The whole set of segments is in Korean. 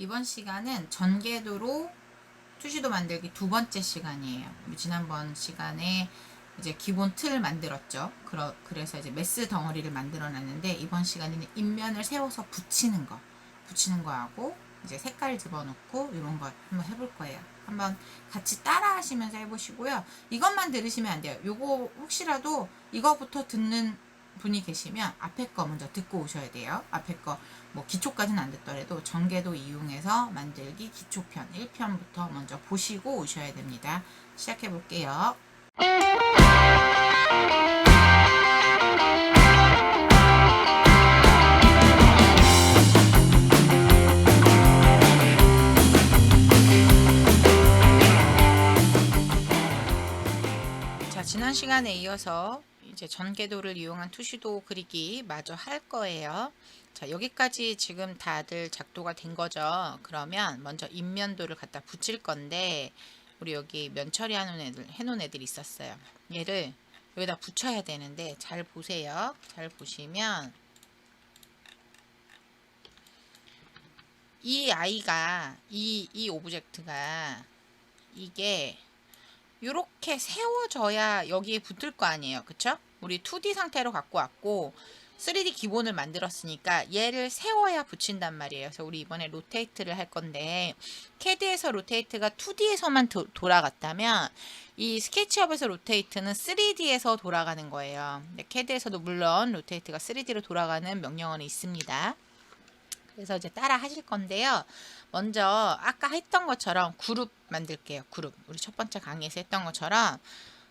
이번 시간은 전개도로 투시도 만들기 두 번째 시간이에요. 지난번 시간에 이제 기본 틀 만들었죠. 그러, 그래서 이제 메스 덩어리를 만들어 놨는데 이번 시간에는 인면을 세워서 붙이는 거, 붙이는 거 하고 이제 색깔 집어넣고 이런 거 한번 해볼 거예요. 한번 같이 따라 하시면서 해보시고요. 이것만 들으시면 안 돼요. 요거 혹시라도 이거부터 듣는 분이 계시면 앞에 거 먼저 듣고 오셔야 돼요. 앞에 거 뭐 기초까지는 안 듣더라도 전개도 이용해서 만들기 기초편 1편부터 먼저 보시고 오셔야 됩니다. 시작해 볼게요. 자, 지난 시간에 이어서 이제 전개도를 이용한 투시도 그리기 마저 할 거예요. 자, 여기까지 지금 다들 작도가 된 거죠. 그러면 먼저 인면도를 갖다 붙일 건데 우리 여기 면 처리하는 애들 해놓은 애들이 있었어요. 얘를 여기다 붙여야 되는데 잘 보세요. 잘 보시면 이 아이가 이 이 오브젝트가 이게 이렇게 세워져야 여기에 붙을 거 아니에요. 그쵸? 우리 2D 상태로 갖고 왔고 3D 기본을 만들었으니까 얘를 세워야 붙인단 말이에요. 그래서 우리 이번에 로테이트를 할 건데 캐드에서 로테이트가 2D에서만 도, 돌아갔다면 이 스케치업에서 로테이트는 3D에서 돌아가는 거예요. 캐드에서도 물론 로테이트가 3D로 돌아가는 명령어는 있습니다. 그래서 이제 따라 하실 건데요. 먼저 아까 했던 것처럼 그룹 만들게요. 그룹. 우리 첫 번째 강의에서 했던 것처럼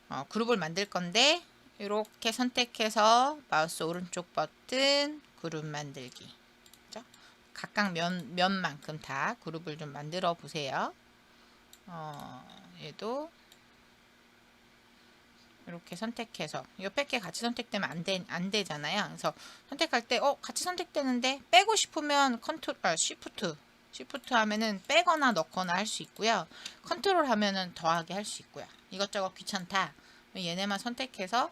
어, 그룹을 만들 건데 이렇게 선택해서 마우스 오른쪽 버튼 그룹 만들기. 그죠? 각각 면, 면만큼 다 그룹을 좀 만들어 보세요. 어, 얘도 이렇게 선택해서 옆에 게 같이 선택되면 안, 되, 안 되잖아요. 그래서 선택할 때 어, 같이 선택되는데 빼고 싶으면 컨트롤 아, 쉬프트 쉬프트 하면은 빼거나 넣거나 할 수 있고요. 컨트롤 하면은 더하게 할 수 있고요. 이것저것 귀찮다. 얘네만 선택해서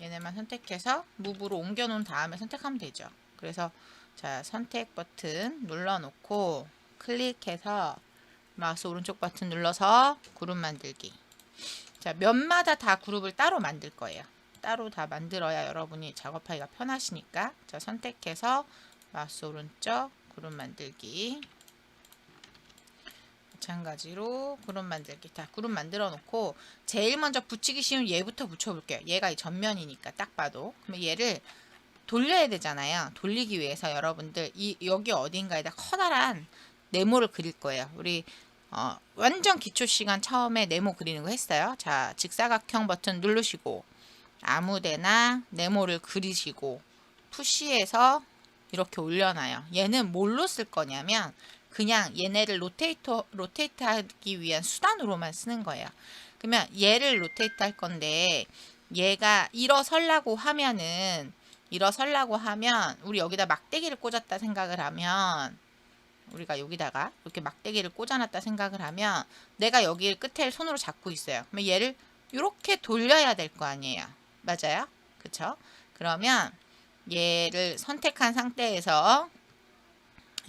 얘네만 선택해서 무브로 옮겨 놓은 다음에 선택하면 되죠. 그래서 자, 선택 버튼 눌러 놓고 클릭해서 마우스 오른쪽 버튼 눌러서 그룹 만들기. 자, 면마다 다 그룹을 따로 만들 거예요. 따로 다 만들어야 여러분이 작업하기가 편하시니까. 자, 선택해서 마우스 오른쪽 그룹 만들기. 마찬가지로 그룹 만들기. 다 그룹 만들어 놓고 제일 먼저 붙이기 쉬운 얘부터 붙여 볼게요. 얘가 이 전면이니까 딱 봐도. 그러면 얘를 돌려야 되잖아요. 돌리기 위해서 여러분들 이 여기 어딘가에다 커다란 네모를 그릴 거예요. 우리 어, 완전 기초 시간 처음에 네모 그리는 거 했어요. 자, 직사각형 버튼 누르시고 아무데나 네모를 그리시고 푸시해서 이렇게 올려놔요. 얘는 뭘로 쓸 거냐면 그냥 얘네를 로테이터 로테이트 하기 위한 수단으로만 쓰는 거예요. 그러면 얘를 로테이트 할 건데 얘가 일어설라고 하면은 일어설라고 하면 우리 여기다 막대기를 꽂았다 생각을 하면 우리가 여기다가 이렇게 막대기를 꽂아놨다 생각을 하면 내가 여기 끝에 손으로 잡고 있어요. 그러면 얘를 이렇게 돌려야 될 거 아니에요. 맞아요? 그쵸? 그러면 얘를 선택한 상태에서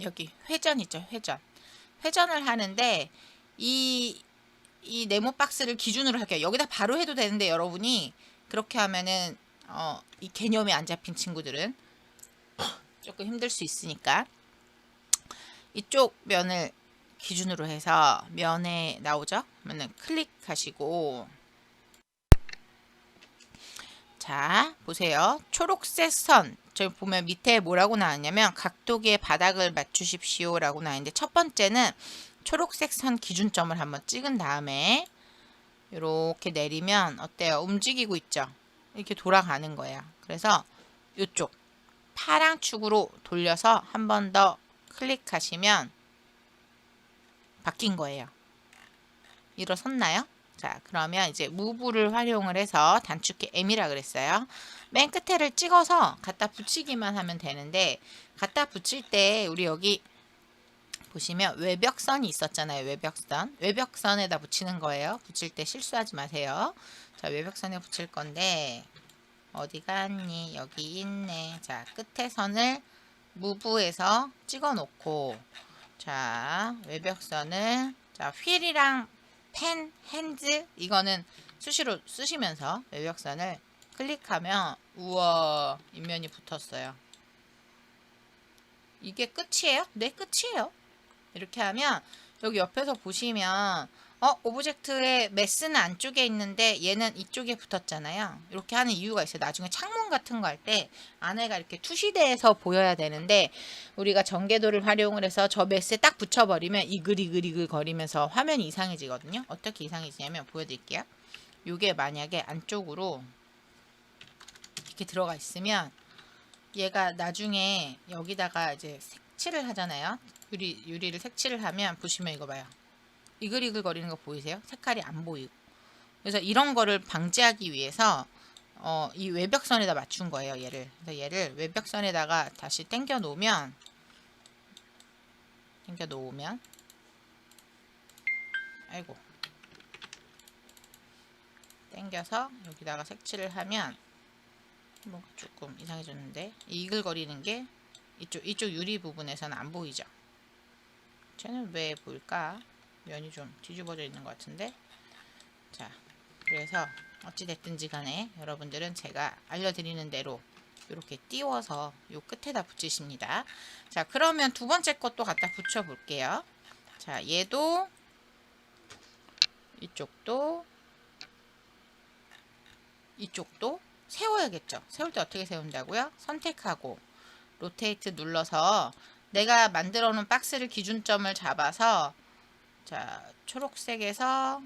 여기 회전 있죠? 회전. 회전을 하는데 이, 이 네모 박스를 기준으로 할게요. 여기다 바로 해도 되는데 여러분이 그렇게 하면은 어, 이 개념이 안 잡힌 친구들은 조금 힘들 수 있으니까 이쪽 면을 기준으로 해서 면에 나오죠? 그러면 클릭하시고 자 보세요 초록색 선 저기 보면 밑에 뭐라고 나왔냐면 각도기의 바닥을 맞추십시오 라고 나왔는데 첫 번째는 초록색 선 기준점을 한번 찍은 다음에 이렇게 내리면 어때요 움직이고 있죠 이렇게 돌아가는 거예요 그래서 이쪽 파랑 축으로 돌려서 한 번 더 클릭하시면 바뀐 거예요. 일어섰나요? 자, 그러면 이제 무브를 활용을 해서 단축키 M이라 그랬어요. 맨 끝에를 찍어서 갖다 붙이기만 하면 되는데 갖다 붙일 때 우리 여기 보시면 외벽선이 있었잖아요. 외벽선. 외벽선에다 붙이는 거예요. 붙일 때 실수하지 마세요. 자, 외벽선에 붙일 건데 어디 갔니? 여기 있네. 자, 끝에 선을 무브에서 찍어 놓고 자, 외벽선을 자, 휠이랑 펜, 핸즈 이거는 수시로 쓰시면서 외벽선을 클릭하면 우와 인면이 붙었어요. 이게 끝이에요? 네, 끝이에요. 이렇게 하면 여기 옆에서 보시면 어 오브젝트의 메스는 안쪽에 있는데 얘는 이쪽에 붙었잖아요. 이렇게 하는 이유가 있어요. 나중에 창문 같은 거 할 때 안에가 이렇게 투시돼서 보여야 되는데 우리가 전개도를 활용을 해서 저 메스에 딱 붙여버리면 이글이글이글 거리면서 화면이 이상해지거든요. 어떻게 이상해지냐면 보여드릴게요. 이게 만약에 안쪽으로 이렇게 들어가 있으면 얘가 나중에 여기다가 이제 색칠을 하잖아요. 유리 유리를 색칠을 하면 보시면 이거 봐요. 이글이글 거리는 거 보이세요? 색깔이 안 보이고. 그래서 이런 거를 방지하기 위해서 어, 이 외벽선에다 맞춘 거예요, 얘를. 그래서 얘를 외벽선에다가 다시 당겨 놓으면 당겨 놓으면 아이고. 당겨서 여기다가 색칠을 하면 뭐 조금 이상해졌는데 이글거리는 게 이쪽 이쪽 유리 부분에서는 안 보이죠. 쟤는 왜 보일까? 면이 좀 뒤집어져 있는 것 같은데. 자, 그래서 어찌 됐든지 간에 여러분들은 제가 알려드리는 대로 이렇게 띄워서 요 끝에다 붙이십니다. 자, 그러면 두 번째 것도 갖다 붙여 볼게요. 자, 얘도 이쪽도 이쪽도 세워야겠죠. 세울 때 어떻게 세운다고요? 선택하고 로테이트 눌러서 내가 만들어 놓은 박스를 기준점을 잡아서 자 초록색에서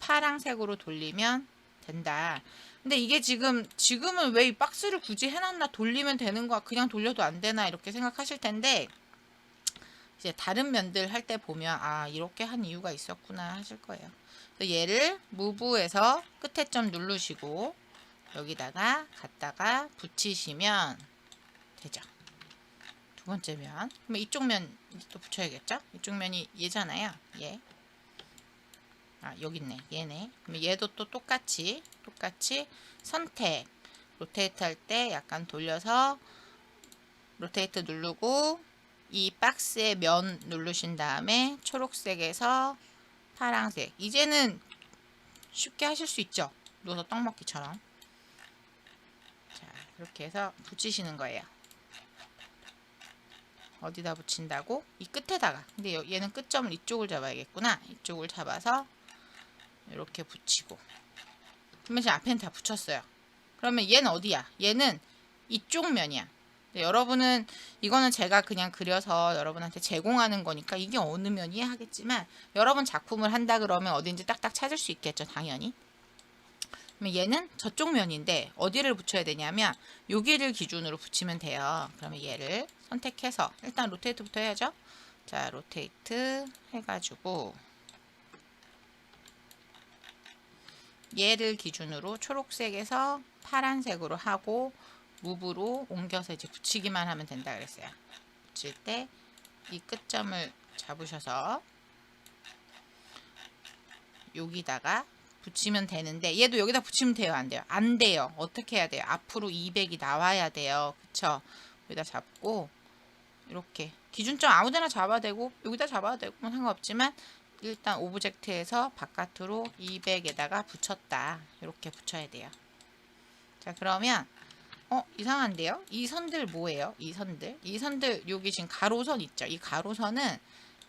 파랑색으로 돌리면 된다. 근데 이게 지금 지금은 왜 이 박스를 굳이 해놨나 돌리면 되는 거야 그냥 돌려도 안 되나 이렇게 생각하실 텐데 이제 다른 면들 할 때 보면 아 이렇게 한 이유가 있었구나 하실 거예요. 얘를 무브에서 끝에 점 누르시고 여기다가 갖다가 붙이시면 되죠. 두 번째 면. 그러면 이쪽 면 또 붙여야겠죠? 이쪽 면이 얘잖아요. 얘. 아, 여기 있네. 얘네. 그럼 얘도 또 똑같이 똑같이 선택. 로테이트 할 때 약간 돌려서 로테이트 누르고 이 박스의 면 누르신 다음에 초록색에서 파랑색. 이제는 쉽게 하실 수 있죠. 누워서 떡 먹기처럼. 자, 이렇게 해서 붙이시는 거예요. 어디다 붙인다고? 이 끝에다가. 근데 여- 얘는 끝점을 이쪽을 잡아야겠구나. 이쪽을 잡아서 이렇게 붙이고. 그러면 지금 앞에는 다 붙였어요. 그러면 얘는 어디야? 얘는 이쪽 면이야. 여러분은 이거는 제가 그냥 그려서 여러분한테 제공하는 거니까 이게 어느 면이 하겠지만 여러분 작품을 한다 그러면 어딘지 딱딱 찾을 수 있겠죠, 당연히. 그러면 얘는 저쪽 면인데 어디를 붙여야 되냐면 여기를 기준으로 붙이면 돼요. 그러면 얘를 선택해서 일단 로테이트부터 해야죠. 자, 로테이트 해가지고 얘를 기준으로 초록색에서 파란색으로 하고 무브로 옮겨서 이제 붙이기만 하면 된다 그랬어요. 붙일 때 이 끝점을 잡으셔서 여기다가 붙이면 되는데 얘도 여기다 붙이면 돼요 안 돼요? 안 돼요. 어떻게 해야 돼요? 앞으로 200이 나와야 돼요. 그쵸? 여기다 잡고 이렇게. 기준점 아무데나 잡아야 되고 여기다 잡아야 되고 뭐 상관없지만 일단 오브젝트에서 바깥으로 200에다가 붙였다. 이렇게 붙여야 돼요. 자 그러면 어 이상한데요? 이 선들 뭐예요? 이 선들? 이 선들 여기 지금 가로선 있죠? 이 가로선은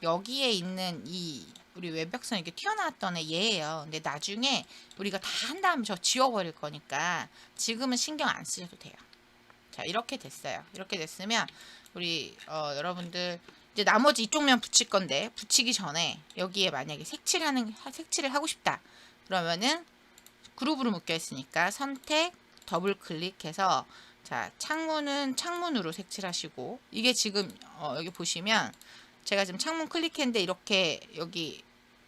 여기에 있는 이 우리 외벽선 이렇게 튀어나왔던 애 얘예요. 근데 나중에 우리가 다 한 다음에 저 지워버릴 거니까 지금은 신경 안 쓰셔도 돼요. 자 이렇게 됐어요. 이렇게 됐으면 우리 어, 여러분들 이제 나머지 이쪽 면 붙일 건데 붙이기 전에 여기에 만약에 색칠하는 하- 색칠을 하고 싶다. 그러면은 그룹으로 묶여 있으니까 선택 더블 클릭해서 자 창문은 창문으로 색칠하시고 이게 지금 어, 여기 보시면 제가 지금 창문 클릭했는데 이렇게 여기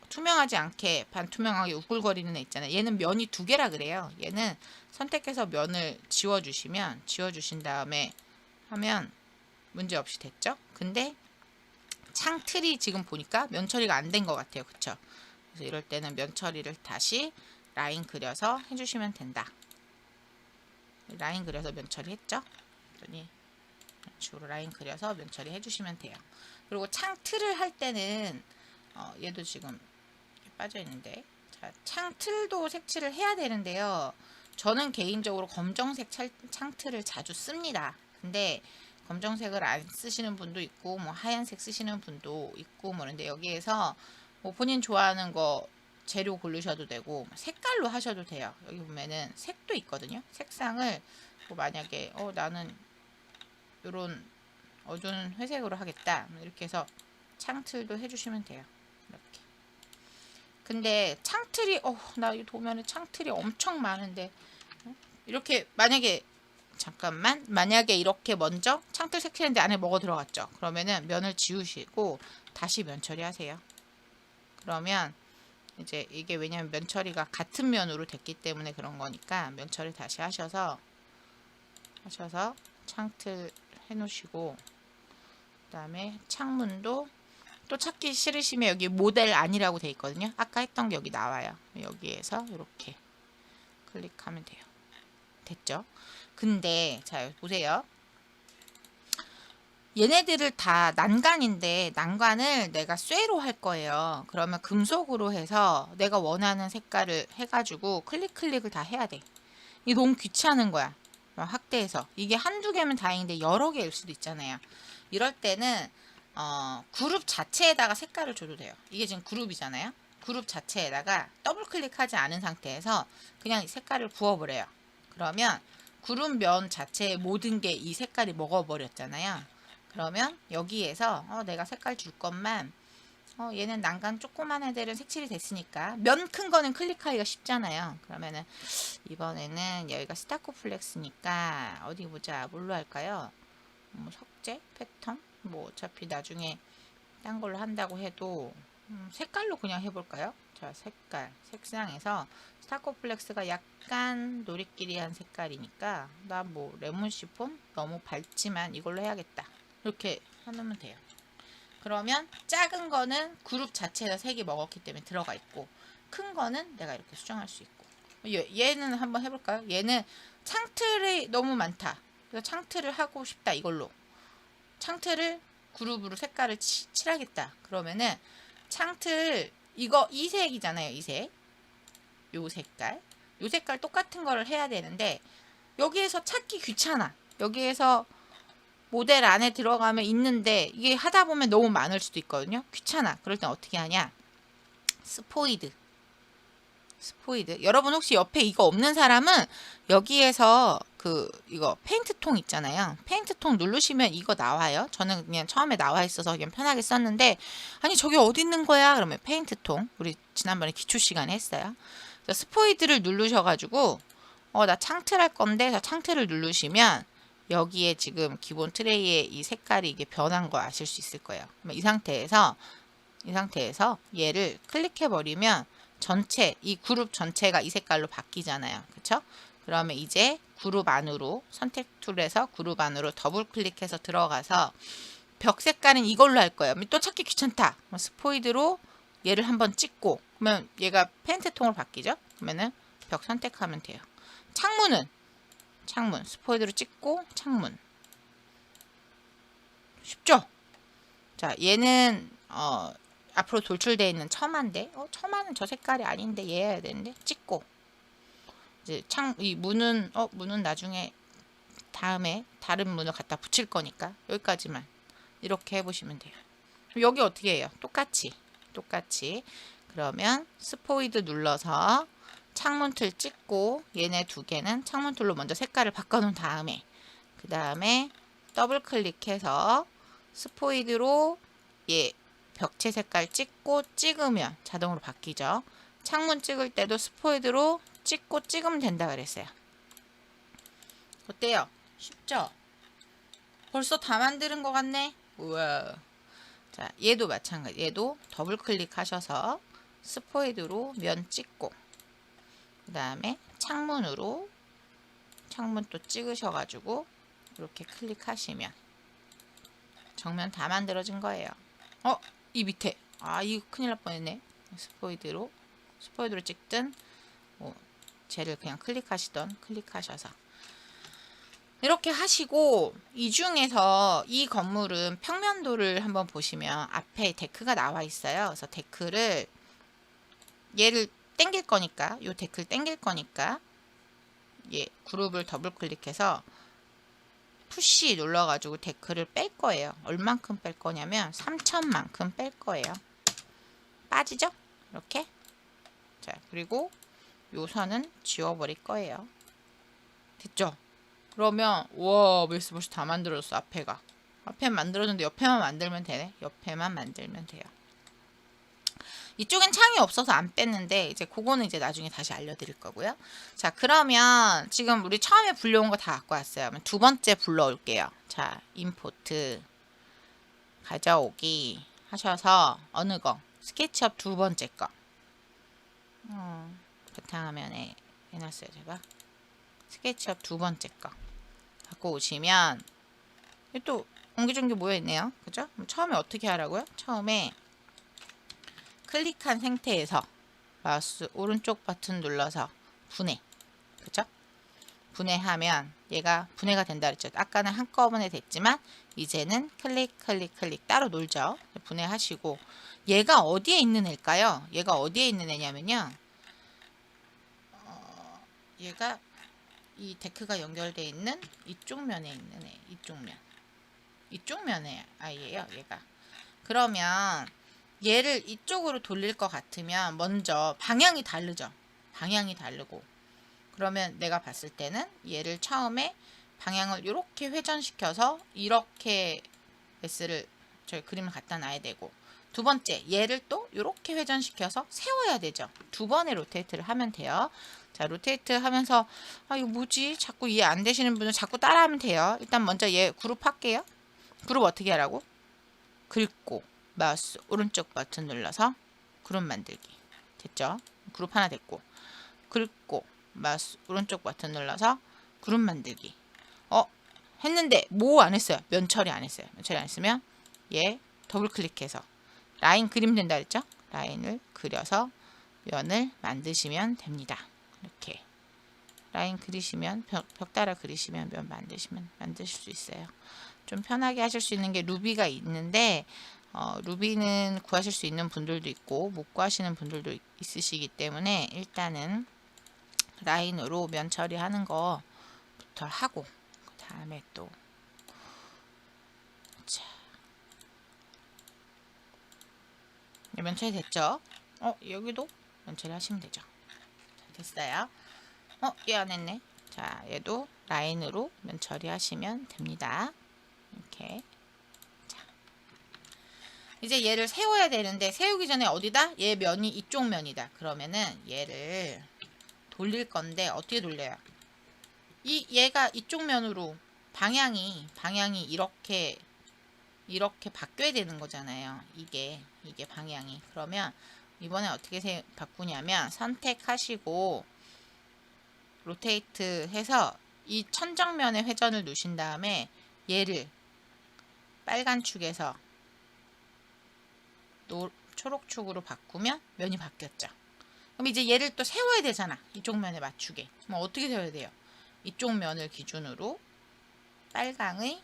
투명하지 않게 반투명하게 우글거리는 애 있잖아요. 얘는 면이 두 개라 그래요. 얘는 선택해서 면을 지워주시면 지워주신 다음에 하면 문제 없이 됐죠. 근데 창 틀이 지금 보니까 면 처리가 안 된 것 같아요. 그쵸? 그래서 이럴 때는 면 처리를 다시 라인 그려서 해주시면 된다. 라인 그려서 면 처리했죠? 이런 식으로 라인 그려서 면 처리 해주시면 돼요. 그리고 창틀을 할 때는 어, 얘도 지금 빠져 있는데 자, 창틀도 색칠을 해야 되는데요. 저는 개인적으로 검정색 찰- 창틀을 자주 씁니다. 근데 검정색을 안 쓰시는 분도 있고 뭐 하얀색 쓰시는 분도 있고 뭐 그런데 여기에서 뭐 본인 좋아하는 거 재료 고르셔도 되고 색깔로 하셔도 돼요. 여기 보면은 색도 있거든요. 색상을 뭐 만약에 어 나는 요런 어두운 회색으로 하겠다 이렇게 해서 창틀도 해주시면 돼요. 근데 창틀이 어 나 이 도면에 창틀이 엄청 많은데 어? 이렇게 만약에 잠깐만 만약에 이렇게 먼저 창틀 색칠했는데 안에 뭐가 들어갔죠 그러면은 면을 지우시고 다시 면 처리하세요 그러면 이제 이게 왜냐면 면 처리가 같은 면으로 됐기 때문에 그런 거니까 면 처리 다시 하셔서 하셔서 창틀 해 놓으시고 그 다음에 창문도 또 찾기 싫으시면 여기 모델 아니라고 돼 있거든요 아까 했던 게 여기 나와요 여기에서 이렇게 클릭하면 돼요 됐죠 근데 자 보세요. 얘네들을 다 난간인데 난간을 내가 쇠로 할 거예요. 그러면 금속으로 해서 내가 원하는 색깔을 해가지고 클릭 클릭을 다 해야 돼. 이게 너무 귀찮은 거야. 확대해서 이게 한두 개면 다행인데 여러 개일 수도 있잖아요. 이럴 때는 어, 그룹 자체에다가 색깔을 줘도 돼요. 이게 지금 그룹이잖아요. 그룹 자체에다가 더블 클릭하지 않은 상태에서 그냥 색깔을 부어버려요. 그러면 구름 면 자체의 모든 게 이 색깔이 먹어버렸잖아요. 그러면 여기에서 어, 내가 색깔 줄 것만 어, 얘는 난간 조그만 애들은 색칠이 됐으니까 면 큰 거는 클릭하기가 쉽잖아요. 그러면은 이번에는 여기가 스타코플렉스니까 어디 보자 뭘로 할까요? 뭐 석재 패턴 뭐 어차피 나중에 딴 걸로 한다고 해도 음, 색깔로 그냥 해볼까요? 자 색깔. 색상에서 스타코플렉스가 약간 노리끼리한 색깔이니까 나 뭐 레몬 시폰 너무 밝지만 이걸로 해야겠다. 이렇게 해놓으면 돼요. 그러면 작은 거는 그룹 자체에서 색이 먹었기 때문에 들어가 있고 큰 거는 내가 이렇게 수정할 수 있고. 얘, 얘는 한번 해볼까요? 얘는 창틀이 너무 많다. 그래서 창틀을 하고 싶다 이걸로 창틀을 그룹으로 색깔을 치, 칠하겠다. 그러면은 창틀 이거 이 색이잖아요 이 색. 요 색깔. 요 색깔 똑같은 거를 해야 되는데 여기에서 찾기 귀찮아. 여기에서 모델 안에 들어가면 있는데 이게 하다 보면 너무 많을 수도 있거든요. 귀찮아. 그럴 땐 어떻게 하냐? 스포이드. 스포이드. 여러분 혹시 옆에 이거 없는 사람은 여기에서 그 이거 페인트 통 있잖아요. 페인트 통 누르시면 이거 나와요. 저는 그냥 처음에 나와 있어서 그냥 편하게 썼는데 아니 저기 어디 있는 거야? 그러면 페인트 통. 우리 지난번에 기초 시간에 했어요. 스포이드를 누르셔가지고 어 나 창틀 할 건데 저 창틀을 누르시면 여기에 지금 기본 트레이에 이 색깔이 이게 변한 거 아실 수 있을 거예요. 이 상태에서 이 상태에서 얘를 클릭해 버리면 전체 이 그룹 전체가 이 색깔로 바뀌잖아요. 그쵸? 그러면 이제 그룹 안으로 선택 툴에서 그룹 안으로 더블 클릭해서 들어가서 벽 색깔은 이걸로 할 거예요. 또 찾기 귀찮다. 스포이드로 얘를 한번 찍고 그러면 얘가 펜트 통으로 바뀌죠? 그러면은 벽 선택하면 돼요. 창문은? 창문. 스포이드로 찍고 창문. 쉽죠? 자 얘는 어 앞으로 돌출되어 있는 처마인데? 어 처마는 저 색깔이 아닌데 얘 해야 되는데? 찍고 이제 창 이 문은 어 문은 나중에 다음에 다른 문을 갖다 붙일 거니까 여기까지만 이렇게 해보시면 돼요. 여기 어떻게 해요? 똑같이 똑같이. 그러면 스포이드 눌러서 창문 틀 찍고 얘네 두 개는 창문 툴로 먼저 색깔을 바꿔놓은 다음에 그 다음에 더블 클릭해서 스포이드로 얘 벽체 색깔 찍고 찍으면 자동으로 바뀌죠. 창문 찍을 때도 스포이드로 찍고 찍으면 된다 그랬어요. 어때요? 쉽죠? 벌써 다 만드는 것 같네? 우와. 자, 얘도 마찬가지. 얘도 더블 클릭하셔서 스포이드로 면 찍고 그 다음에 창문으로 창문 또 찍으셔가지고 이렇게 클릭하시면 정면 다 만들어진 거예요. 어? 이 밑에 아 이거 큰일 날 뻔했네 스포이드로 스포이드로 찍든 뭐 쟤를 그냥 클릭하시던 클릭하셔서 이렇게 하시고 이 중에서 이 건물은 평면도를 한번 보시면 앞에 데크가 나와 있어요. 그래서 데크를 얘를 땡길 거니까 요 데크를 땡길 거니까 예 그룹을 더블 클릭해서 푸시 눌러가지고 데크를 뺄 거예요. 얼만큼 뺄 거냐면 3천만큼 뺄 거예요. 빠지죠? 이렇게 자 그리고 요 선은 지워버릴 거예요. 됐죠? 그러면 와 메스 벌써 다 만들어졌어 앞에가. 앞에 만들었는데 옆에만 만들면 되네. 옆에만 만들면 돼요. 이쪽엔 창이 없어서 안 뺐는데 이제 그거는 이제 나중에 다시 알려드릴 거고요. 자 그러면 지금 우리 처음에 불러온 거 다 갖고 왔어요. 두 번째 불러올게요. 자 임포트 가져오기 하셔서 어느 거? 스케치업 두 번째 거. 어, 바탕화면에 해놨어요 제가 스케치업 두 번째 거 갖고 오시면 또 옹기종기 모여 있네요. 그죠? 처음에 어떻게 하라고요? 처음에 클릭한 상태에서 마우스 오른쪽 버튼 눌러서 분해. 그죠? 분해하면 얘가 분해가 된다 그랬죠. 아까는 한꺼번에 됐지만 이제는 클릭 클릭 클릭 따로 놀죠. 분해하시고 얘가 어디에 있는 애일까요? 얘가 어디에 있는 애냐면요. 어, 얘가 이 데크가 연결되어 있는 이쪽 면에 있는 애, 이쪽 면. 이쪽 면의 아이예요, 얘가. 그러면 얘를 이쪽으로 돌릴 것 같으면 먼저 방향이 다르죠. 방향이 다르고. 그러면 내가 봤을 때는 얘를 처음에 방향을 이렇게 회전시켜서 이렇게 S를 저희 그림을 갖다 놔야 되고 두 번째 얘를 또 이렇게 회전시켜서 세워야 되죠. 두 번의 로테이트를 하면 돼요. 자, 로테이트 하면서 아 이거 뭐지? 자꾸 이해 안 되시는 분은 자꾸 따라하면 돼요. 일단 먼저 얘 그룹 할게요. 그룹 어떻게 하라고? 긁고 마우스 오른쪽 버튼 눌러서 그룹 만들기. 됐죠? 그룹 하나 됐고. 긁고 마우스 오른쪽 버튼 눌러서 그룹 만들기. 어, 했는데 뭐 안 했어요? 면 처리 안 했어요. 면 처리 안 했으면 얘 더블 클릭해서 라인 그림 된다 그랬죠? 라인을 그려서 면을 만드시면 됩니다. 이렇게 라인 그리시면 벽, 벽 따라 그리시면 면 만드시면 만드실 수 있어요. 좀 편하게 하실 수 있는 게 루비가 있는데 어, 루비는 구하실 수 있는 분들도 있고 못 구하시는 분들도 있- 있으시기 때문에 일단은 라인으로 면 처리하는 거부터 하고 그 다음에 또 자, 네, 면 처리 됐죠? 어 여기도 면 처리 하시면 되죠. 자, 됐어요. 어, 얘 안 했네. 자, 얘도 라인으로 면 처리하시면 됩니다. 이렇게. 자. 이제 얘를 세워야 되는데 세우기 전에 어디다? 얘 면이 이쪽 면이다. 그러면은 얘를 돌릴 건데 어떻게 돌려요? 이 얘가 이쪽 면으로 방향이 방향이 이렇게 이렇게 바뀌어야 되는 거잖아요. 이게 이게 방향이. 그러면 이번에 어떻게 세, 바꾸냐면 선택하시고 로테이트 해서 이 천정면의 회전을 누신 다음에 얘를 빨간 축에서 노, 초록축으로 바꾸면 면이 바뀌었죠. 그럼 이제 얘를 또 세워야 되잖아. 이쪽 면에 맞추게. 그럼 어떻게 세워야 돼요? 이쪽 면을 기준으로 빨강의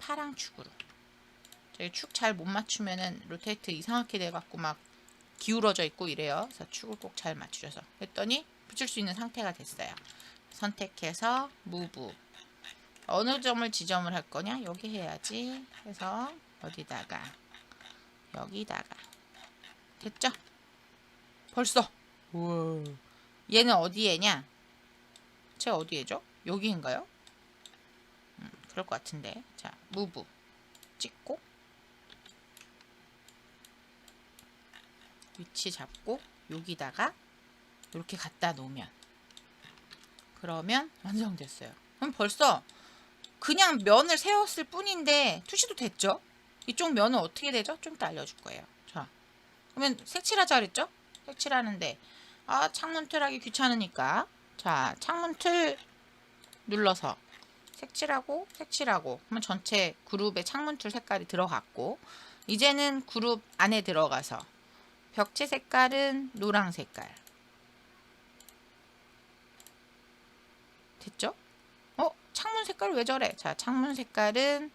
파랑 축으로. 저희 축잘 못 맞추면은 로테이트 이상하게 돼갖고 막 기울어져 있고 이래요. 그래서 축을 꼭 잘 맞추셔서 했더니 붙일 수 있는 상태가 됐어요. 선택해서 무브 어느 점을 지점을 할 거냐? 여기 해야지. 해서 어디다가 여기다가 됐죠? 벌써 우와. 얘는 어디에냐? 제가 어디에죠? 여기인가요? 음, 그럴 것 같은데 자 무브 찍고 위치 잡고 여기다가 이렇게 갖다 놓으면 그러면 완성됐어요. 그럼 벌써 그냥 면을 세웠을 뿐인데 투시도 됐죠? 이쪽 면은 어떻게 되죠? 좀 이따 알려줄 거예요. 자, 그러면 색칠하자 그랬죠? 색칠하는데 아 창문 틀 하기 귀찮으니까 자 창문 틀 눌러서 색칠하고 색칠하고 그러면 전체 그룹에 창문 틀 색깔이 들어갔고 이제는 그룹 안에 들어가서 벽체 색깔은 노랑 색깔 됐죠? 어? 창문 색깔 왜 저래? 자, 창문 색깔은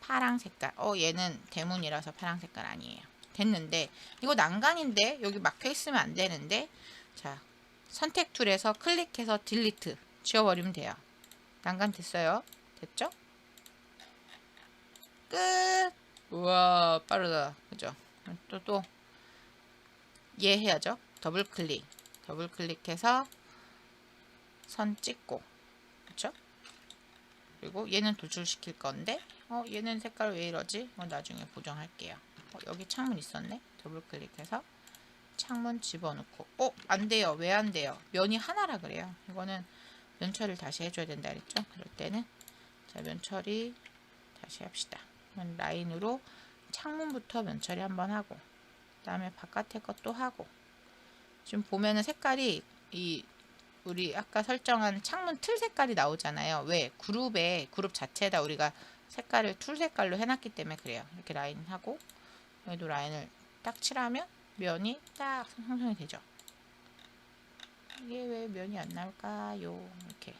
파랑 색깔. 어, 얘는 대문이라서 파랑 색깔 아니에요. 됐는데 이거 난간인데 여기 막혀 있으면 안 되는데 자 선택 툴에서 클릭해서 딜리트 지워버리면 돼요. 난간 됐어요. 됐죠? 끝. 우와 빠르다. 그죠? 또 또 얘 해야죠. 더블 클릭. 더블 클릭해서 선 찍고 그쵸? 그리고 얘는 도출시킬 건데 어 얘는 색깔 왜 이러지? 어, 나중에 보정할게요. 어, 여기 창문 있었네. 더블 클릭해서 창문 집어넣고 어? 안 돼요. 왜 안 돼요? 면이 하나라 그래요. 이거는 면 처리를 다시 해줘야 된다 그랬죠? 그럴 때는 자 면 처리 다시 합시다. 라인으로 창문부터 면 처리 한번 하고 그 다음에 바깥에 것도 하고 지금 보면은 색깔이 이 우리 아까 설정한 창문 틀 색깔이 나오잖아요. 왜? 그룹에 그룹 자체에다 우리가 색깔을 툴 색깔로 해놨기 때문에 그래요. 이렇게 라인 하고 여기도 라인을 딱 칠하면 면이 딱 형성이 되죠. 이게 왜 면이 안 나올까요? 이렇게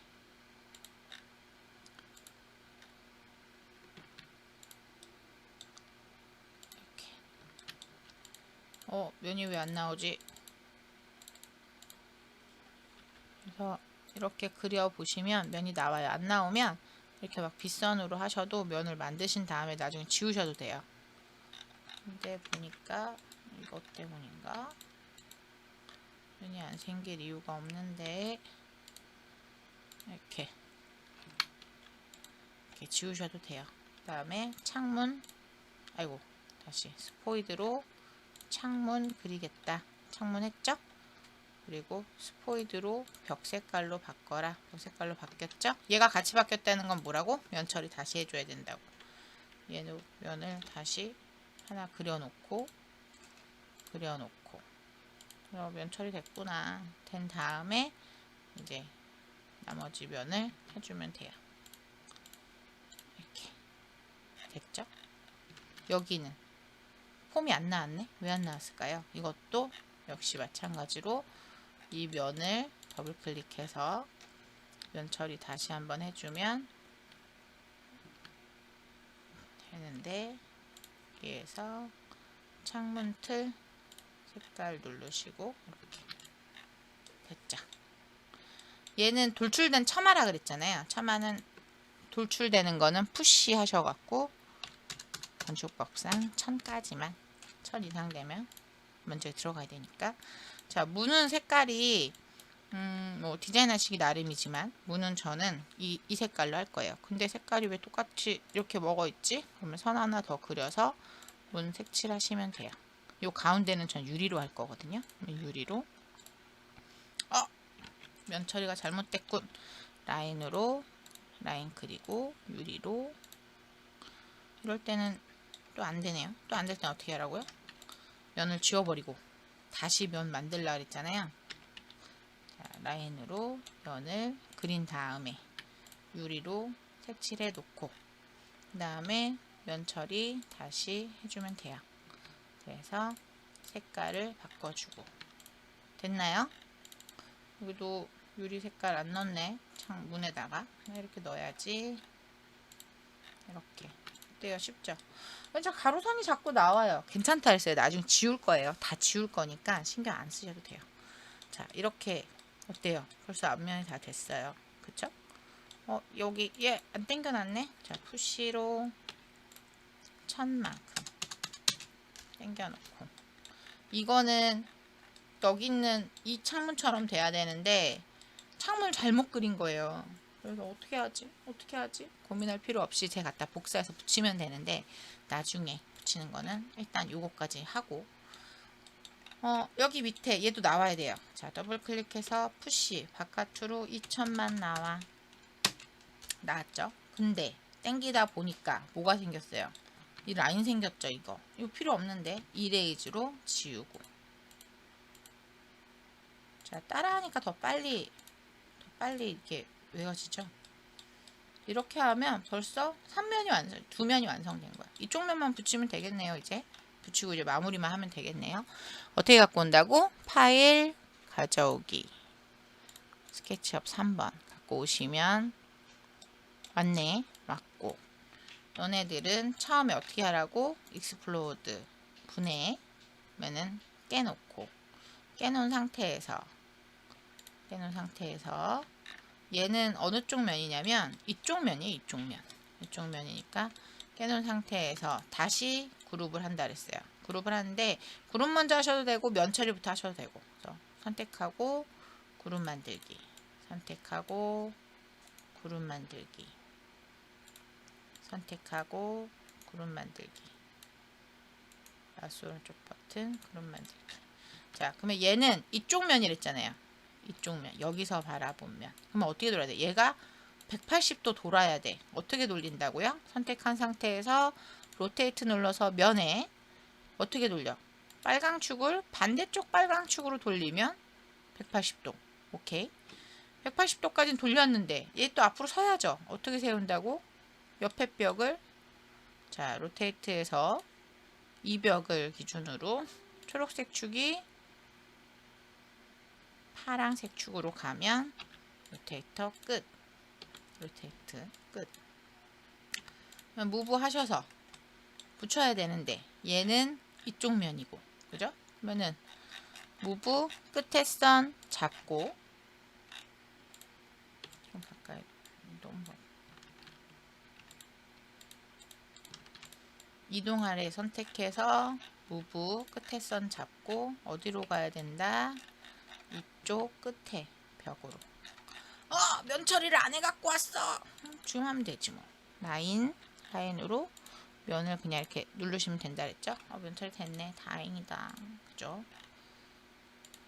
어 면이 왜 안 나오지? 그래서 이렇게 그려 보시면 면이 나와요. 안 나오면 이렇게 막 빗선으로 하셔도 면을 만드신 다음에 나중에 지우셔도 돼요. 근데 보니까 이것 때문인가? 면이 안 생길 이유가 없는데 이렇게 이렇게 지우셔도 돼요. 그 다음에 창문 아이고 다시 스포이드로 창문 그리겠다. 창문 했죠? 그리고 스포이드로 벽 색깔로 바꿔라. 벽 색깔로 바뀌었죠? 얘가 같이 바뀌었다는 건 뭐라고? 면 처리 다시 해줘야 된다고. 얘는 면을 다시 하나 그려놓고 그려놓고 어, 면 처리 됐구나. 된 다음에 이제 나머지 면을 해주면 돼요. 이렇게 됐죠? 여기는 폼이 안 나왔네? 왜 안 나왔을까요? 이것도 역시 마찬가지로 이 면을 더블 클릭해서 면 처리 다시 한번 해주면 되는데 여기에서 창문 틀 색깔 누르시고 이렇게 됐죠. 얘는 돌출된 처마라 그랬잖아요. 처마는 돌출되는 거는 푸시 하셔갖고 건축법상 천까지만 천 이상 되면 먼저 들어가야 되니까 자 문은 색깔이 음, 뭐 디자인하시기 나름이지만 문은 저는 이, 이 색깔로 할 거예요. 근데 색깔이 왜 똑같이 이렇게 먹어 있지? 그러면 선 하나 더 그려서 문 색칠하시면 돼요. 요 가운데는 전 유리로 할 거거든요. 유리로 어! 면 처리가 잘못됐군. 라인으로 라인 그리고 유리로 이럴 때는 또 안 되네요. 또 안 될 때는 어떻게 하라고요? 면을 지워버리고 다시 면 만들라 그랬잖아요. 자, 라인으로 면을 그린 다음에 유리로 색칠해 놓고 그 다음에 면 처리 다시 해주면 돼요. 그래서 색깔을 바꿔주고 됐나요? 여기도 유리 색깔 안 넣네. 창문에다가 이렇게 넣어야지. 이렇게 어때요? 쉽죠? 저 가로선이 자꾸 나와요. 괜찮다 했어요. 나중에 지울 거예요. 다 지울 거니까 신경 안 쓰셔도 돼요. 자 이렇게 어때요? 벌써 앞면이 다 됐어요. 그쵸? 어 여기 얘 안 땡겨놨네. 자 푸시로 천만큼 땡겨놓고 이거는 여기 있는 이 창문처럼 돼야 되는데 창문을 잘못 그린 거예요. 그래서 어떻게 하지? 어떻게 하지? 고민할 필요 없이 제가 갖다 복사해서 붙이면 되는데 나중에 붙이는 거는 일단 요거까지 하고 어 여기 밑에 얘도 나와야 돼요. 자 더블 클릭해서 푸시 바깥으로 2천만 나와 나왔죠? 근데 땡기다 보니까 뭐가 생겼어요? 이 라인 생겼죠 이거 이거 필요 없는데 이레이즈로 지우고 자 따라하니까 더 빨리 더 빨리 이렇게 외워지죠? 이렇게 하면 벌써 3면이 완성 두 면이 완성된 거야. 이쪽 면만 붙이면 되겠네요 이제. 붙이고 이제 마무리만 하면 되겠네요. 어떻게 갖고 온다고? 파일 가져오기. 스케치업 3번. 갖고 오시면 맞네. 맞고. 너네들은 처음에 어떻게 하라고? 익스플로드 분해 면은 깨놓고. 깨놓은 상태에서. 깨놓은 상태에서 얘는 어느 쪽 면이냐면 이쪽 면이에요. 이쪽 면. 이쪽 면이니까 깨놓은 상태에서 다시 그룹을 한다 그랬어요. 그룹을 하는데 그룹 먼저 하셔도 되고 면 처리부터 하셔도 되고 그래서 선택하고 그룹 만들기 선택하고 그룹 만들기 선택하고 그룹 만들기 마우스 오른쪽 버튼 그룹 만들기 자 그러면 얘는 이쪽 면이랬잖아요 이쪽 면 여기서 바라본 면. 그러면 어떻게 돌아야 돼? 얘가 180도 돌아야 돼. 어떻게 돌린다고요? 선택한 상태에서 로테이트 눌러서 면에 어떻게 돌려? 빨강 축을 반대쪽 빨강 축으로 돌리면 180도. 오케이. 180도까지는 돌렸는데 얘 또 앞으로 서야죠. 어떻게 세운다고? 옆에 벽을 자 로테이트해서 이 벽을 기준으로 초록색 축이 파랑색 축으로 가면 로테이터 끝 로테이트 끝 무브 하셔서 붙여야 되는데 얘는 이쪽 면이고 그죠? 그러면은 무브 끝에 선 잡고 좀 가까이 너무 멀- 이동 아래 선택해서 무브 끝에 선 잡고 어디로 가야 된다? 이쪽 끝에 벽으로 어! 면 처리를 안 해갖고 왔어! 음, 줌 하면 되지 뭐 라인 라인으로 면을 그냥 이렇게 누르시면 된다 그랬죠? 어, 면 처리 됐네 다행이다 그죠?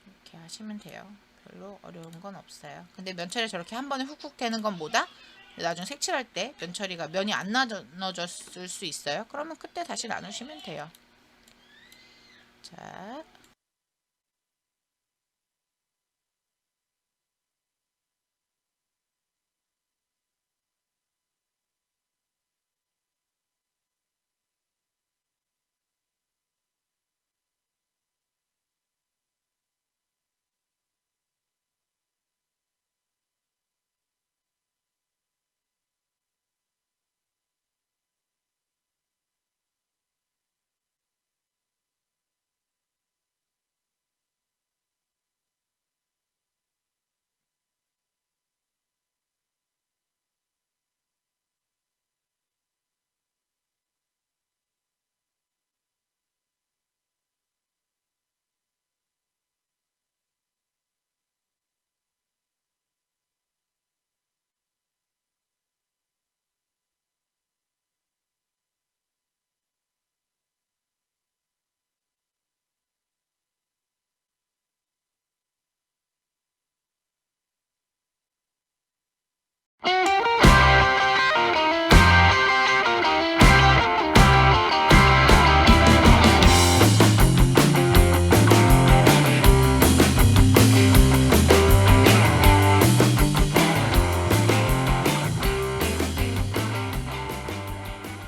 이렇게 하시면 돼요 별로 어려운 건 없어요 근데 면 처리 저렇게 한 번에 훅훅 되는 건 뭐다? 나중에 색칠할 때 면 처리가 면이 안 나눠졌을 수 있어요 그러면 그때 다시 나누시면 돼요 자